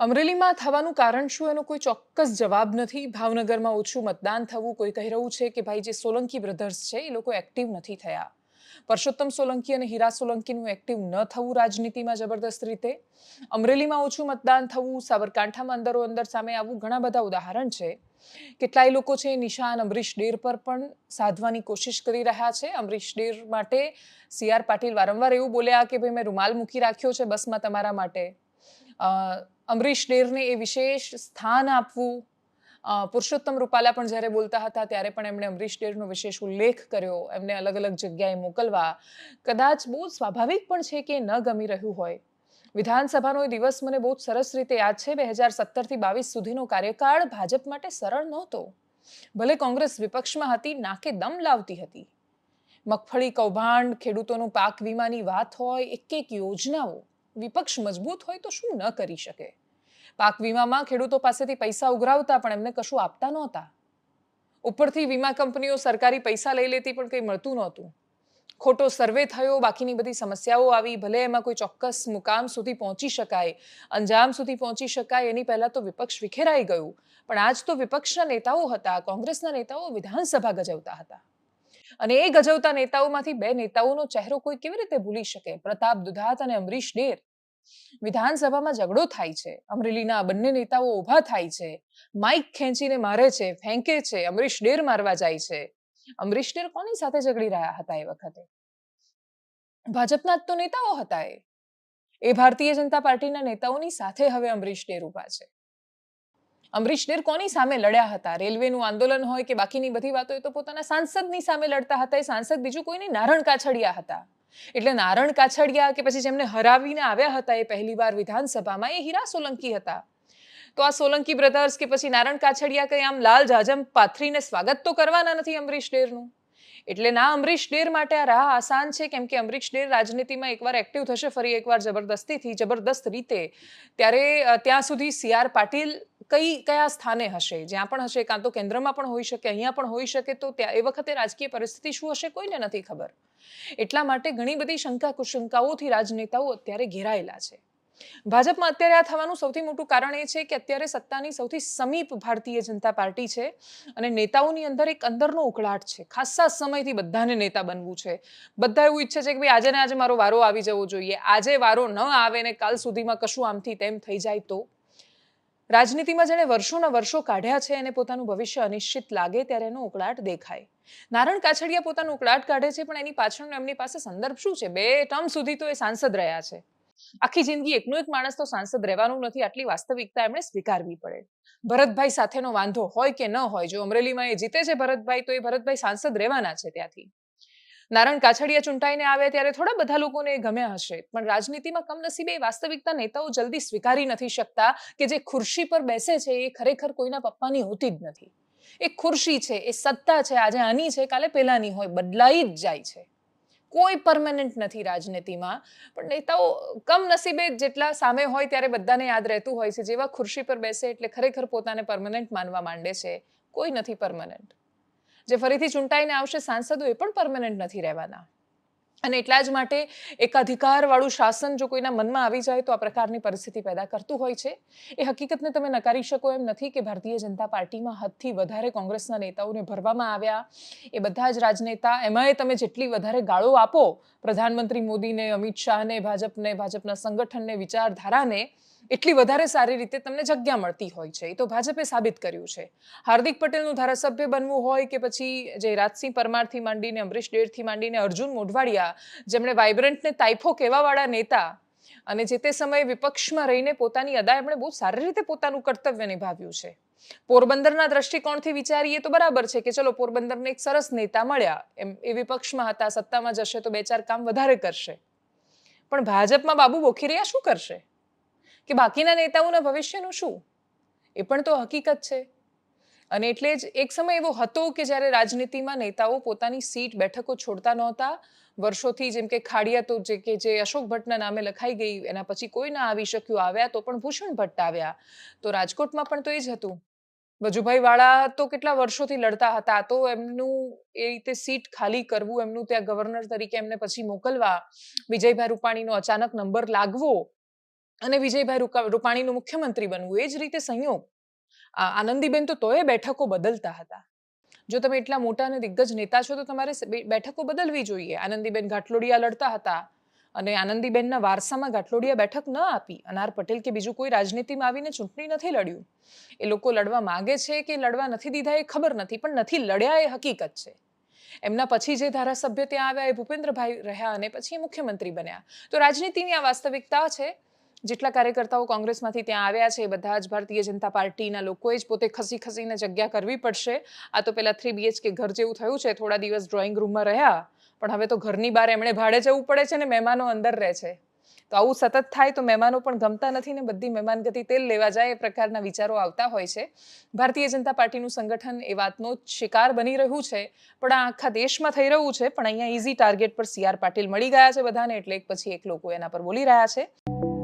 અમરેલીમાં થવાનું કારણ શું એનો કોઈ ચોક્કસ જવાબ નથી. ભાવનગરમાં ઓછું મતદાન થવું કોઈ કહી રહ્યું છે કે ભાઈ જે સોલંકી બ્રધર્સ છે એ લોકો એક્ટિવ નથી થયા. પરસોત્તમ સોલંકી અને હીરા સોલંકીનું એક્ટિવ ન થવું રાજનીતિમાં જબરદસ્ત રીતે. અમરેલીમાં ઓછું મતદાન થવું, સાબરકાંઠામાં અંદરો અંદર સામે આવું ઘણા બધા ઉદાહરણ છે. કેટલાય લોકો છે નિશાન અમરીશ ડેર પર પણ સાધવાની કોશિશ કરી રહ્યા છે. અમરીશ ડેર માટે સી આર પાટીલ વારંવાર એવું બોલ્યા કે ભાઈ મેં રૂમાલ મૂકી રાખ્યો છે બસમાં તમારા માટે. અમરીશ ડેરને એ વિશેષ સ્થાન આપવું. પુરુષોત્તમ રૂપાલા પણ જ્યારે બોલતા હતા ત્યારે પણ એમણે અમરીશ ડેરનો વિશેષ ઉલ્લેખ કર્યો. એમને અલગ અલગ જગ્યાએ મોકલવા. કદાચ બહુ સ્વાભાવિક પણ છે કે ન ગમી રહ્યું હોય. વિધાનસભાનો એ દિવસ મને બહુ સરસ રીતે યાદ છે. બે હજાર સત્તરથી બાવીસ સુધીનો કાર્યકાળ ભાજપ માટે સરળ નહોતો. ભલે કોંગ્રેસ વિપક્ષમાં હતી, નાકે દમ લાવતી હતી. મગફળી કૌભાંડ, ખેડૂતોનું પાક વીમાની વાત હોય એક એક યોજનાઓ. વિપક્ષ મજબૂત હોય તો શું ન કરી શકે? પાક વીમામાં ખેડૂતો પાસેથી પૈસા ઉઘરાવતા પણ એમને કશું આપતા નહોતા. ઉપરથી વીમા કંપનીઓ સરકારી પૈસા લઈ લેતી પણ કંઈ મળતું નહોતું. ખોટો સર્વે થયો, બાકીની બધી સમસ્યાઓ આવી, ભલે એમાં કોઈ ચોક્કસ મુકામ સુધી પહોંચી શકાય, અંજામ સુધી પહોંચી શકાય, એની પહેલાં તો વિપક્ષ વિખેરાઈ ગયું. પણ આજ તો વિપક્ષના નેતાઓ હતા, કોંગ્રેસના નેતાઓ વિધાનસભા ગજવતા હતા. અને એ ગજવતા નેતાઓમાંથી બે નેતાઓનો ચહેરો કોઈ કેવી રીતે ભૂલી શકે? પ્રતાપ દુધાત અને અમરીશ ડેર. વિધાનસભામાં ઝઘડો થાય છે. અમરેલીના બંને નેતાઓ ઊભા થાય છે. માઇક ખેંચીને મારે છે, ફેંકે છે, અમરીશ ડેર મારવા જાય છે. અમરીશ ડેર કોની સાથે ઝઘડી રહ્યા હતા એ વખતે? ભાજપના જ તો નેતાઓ હતા એ. એ ભારતીય જનતા પાર્ટીના નેતાઓની સાથે હવે અમરીશ ડેર ઊભા છે. અમરીશ ડેર કોની સામે લડ્યા હતા? રેલવેનું આંદોલન હોય કે બાકીની બધી વાતો, એ તો પોતાના સાંસદની સામે લડતા હતા. એ સાંસદ બીજું કોઈની નારણ કાછડિયા હતા. એટલે નારણ કાછડિયા કે પછી જેમને હરાવીને આવ્યા હતા એ પહેલીવાર વિધાનસભામાં એ હીરા સોલંકી હતા. તો આ સોલંકી બ્રધર્સ કે પછી નારણ કાછડિયા કઈ આમ લાલ જાજમ પાથરીને સ્વાગત તો કરવાના નથી અમરીશ ડેરનું? એટલે ના, અમરીશ ડેર માટે આ રાહ આસાન છે, કેમ કે અમરીશ ડેર રાજનીતિમાં એકવાર એક્ટિવ થશે, ફરી એકવાર જબરદસ્તીથી, જબરદસ્ત રીતે. ત્યારે ત્યાં સુધી સી આર પાટીલ કઈ, કયા સ્થાને હશે? જ્યાં પણ હશે, કાં તો કેન્દ્રમાં પણ હોઈ શકે, અહીંયા પણ હોઈ શકે, તો ત્યાં, એ વખતે રાજકીય પરિસ્થિતિ શું હશે, કોઈને નથી ખબર. એટલા માટે ઘણી બધી શંકા કુશંકાઓથી રાજનેતાઓ અત્યારે ઘેરાયેલા છે. ભાજપમાં અત્યારે આ થવાનું સૌથી મોટું કારણ એ છે કે અત્યારે સત્તાની સૌથી સમીપ ભારતીય જનતા પાર્ટી છે અને નેતાઓની અંદર એક અંદરનો ઉકળાટ છે. ખાસા સમયથી બધાને નેતા બનવું છે. બધા એવું ઈચ્છે છે કે ભાઈ આજે ને આજે મારો વારો આવી જવો જોઈએ. આજે વારો ન આવે ને કાલ સુધીમાં કશું આમથી તેમ થઈ જાય તો? રાજનીતિમાં જેણે વર્ષોના વર્ષો કાઢ્યા છે અને પોતાનું ભવિષ્ય અનિશ્ચિત લાગે ત્યારે એનો ઉકળાટ દેખાય. નારણ કાછડિયા પોતાનો ઉકળાટ કાઢે છે, પણ એની પાછળનો એમની પાસે સંદર્ભ શું છે? બે ટર્મ સુધી તો એ સાંસદ રહ્યા છે. આખી જિંદગી એકનો એક માણસ તો સાંસદ રહેવાનું નથી, આટલી વાસ્તવિકતા એમણે સ્વીકારવી પડે. ભરતભાઈ સાથેનો વાંધો હોય કે ન હોય, જો અમરેલીમાં એ જીતે છે ભરતભાઈ, તો એ ભરતભાઈ સાંસદ રહેવાના છે ત્યાંથી. નારણ કાછડિયા ચૂંટાઈને આવે ત્યારે થોડા બધા લોકોને એ ગમ્યા હશે, પણ રાજનીતિમાં કમનસીબે એ વાસ્તવિકતા નેતાઓ જલ્દી સ્વીકારી નથી શકતા કે જે ખુરશી પર બેસે છે એ ખરેખર કોઈના પપ્પાની હોતી જ નથી. એ ખુરશી છે, એ સત્તા છે, આજે આની છે, કાલે પેલાની હોય, બદલાઈ જ જાય છે. કોઈ પરમાનન્ટ નથી રાજનીતિમાં. પણ નેતાઓ કમનસીબે જેટલા સામે હોય ત્યારે બધાને યાદ રહેતું હોય છે. જેવા ખુરશી પર બેસે એટલે ખરેખર પોતાને પરમનન્ટ માનવા માંડે છે. કોઈ નથી પરમનન્ટ જે ફરીથી ચૂંટાઈને આવશે, સાંસદો એ પણ પરમનન્ટ નથી રહેવાના. અને એટલા જ માટે એકાધિકારવાળું શાસન જો કોઈના મનમાં આવી જાય તો આ પ્રકારની પરિસ્થિતિ પેદા કરતું હોય છે. એ હકીકતને તમે નકારી શકો એમ નથી કે ભારતીય જનતા પાર્ટીમાં હદથી વધારે કોંગ્રેસના નેતાઓને ભરવામાં આવ્યા. એ બધા જ રાજનેતા એમાંય તમે જેટલી વધારે ગાળો આપો પ્રધાનમંત્રી મોદીને, અમિત શાહને, ભાજપને, ભાજપના સંગઠનને, વિચારધારાને એટલી વધારે સારી રીતે તમને જગ્યા મળતી હોય છે. એ તો ભાજપે સાબિત કર્યું છે. હાર્દિક પટેલનું ધારાસભ્ય બનવું હોય કે પછી જે રાજસિંહ પરમારથી માંડીને, અમરીશ ડેરથી માંડીને, અર્જુન મોઢવાડિયા, જેમણે વાઇબ્રન્ટને તાઇફો કહેવાવાળા નેતા અને જે તે સમયે વિપક્ષમાં રહીને પોતાની અદા એમણે બહુ સારી રીતે પોતાનું કર્તવ્ય નિભાવ્યું છે. પોરબંદરના દ્રષ્ટિકોણથી વિચારીએ તો બરાબર છે કે ચલો પોરબંદરને એક સરસ નેતા મળ્યા. એમ એ વિપક્ષમાં હતા, સત્તામાં જશે તો બે ચાર કામ વધારે કરશે. પણ ભાજપમાં બાબુ બોખીરિયા શું કરશે? કે બાકીના નેતાઓના ભવિષ્યનું શું? એ પણ તો હકીકત છે. અને એટલે જ એક સમય એવો હતો કે જ્યારે રાજનીતિમાં નેતાઓ પોતાની સીટ બેઠકો છોડતા નહોતા. વર્ષોથી જેમ કે ખાડિયા તો જે કે જે અશોક ભટ્ટના નામે લખાઈ ગઈ, એના પછી કોઈ ના આવી શક્યું, આવ્યા તો પણ ભૂષણ ભટ્ટ આવ્યા. તો રાજકોટમાં પણ તો એ જ હતું. વજુભાઈ વાળા તો કેટલા વર્ષોથી લડતા હતા, તો એમનું એ રીતે સીટ ખાલી કરવું, એમનું ત્યાં ગવર્નર તરીકે એમને પછી મોકલવા વિજયભાઈ રૂપાણીનો અચાનક નંબર લાગવો અને વિજયભાઈ રૂપાણીનું મુખ્યમંત્રી બનવું, એ જ રીતે સંયોગ. આનંદીબેન તો તોય બેઠકો બદલતા હતા. જો તમે એટલા મોટા અને દિગ્ગજ નેતા છો, તો તમારે બેઠકો બદલવી જોઈએ. આનંદીબેન ઘાટલોડિયા લડતા હતા અને આનંદીબેનના વારસામાં ઘાટલોડિયા બેઠક ન આપી. અનાર પટેલ કે બીજું કોઈ રાજનીતિમાં આવીને ચૂંટણી નથી લડ્યું. એ લોકો લડવા માગે છે કે લડવા નથી દીધા એ ખબર નથી, પણ નથી લડ્યા એ હકીકત છે. એમના પછી જે ધારાસભ્ય ત્યાં આવ્યા એ ભૂપેન્દ્રભાઈ રહ્યા અને પછી મુખ્યમંત્રી બન્યા. તો રાજનીતિની આ વાસ્તવિકતા છે જેટલા કાર્યકર્તાઓ કોંગ્રેસમાંથી ત્યાં આવ્યા છે, એ બધા જ ભારતીય જનતા પાર્ટીના લોકોએ જ પોતે ખસી ખસીને જગ્યા કરવી પડશે. આ તો પેલા થ્રી બીએચકે ઘર જેવું થયું છે, થોડા દિવસ ડ્રોઈંગ રૂમમાં રહ્યા. પણ હવે તો ઘરની બહાર એમણે ભાડે જવું પડે છે ને મહેમાનો અંદર રહે છે. તો આવું સતત થાય તો મહેમાનો પણ ગમતા નથી ને બધી મહેમાનગતિ તેલ લેવા જાય એ પ્રકારના વિચારો આવતા હોય છે. ભારતીય જનતા પાર્ટીનું સંગઠન એ વાતનો શિકાર બની રહ્યું છે. પણ આ આખા દેશમાં થઈ રહ્યું છે, પણ અહીંયા ઇઝી ટાર્ગેટ પર સી આર પાટીલ મળી ગયા છે બધાને, એટલે એક પછી એક લોકો એના પર બોલી રહ્યા છે.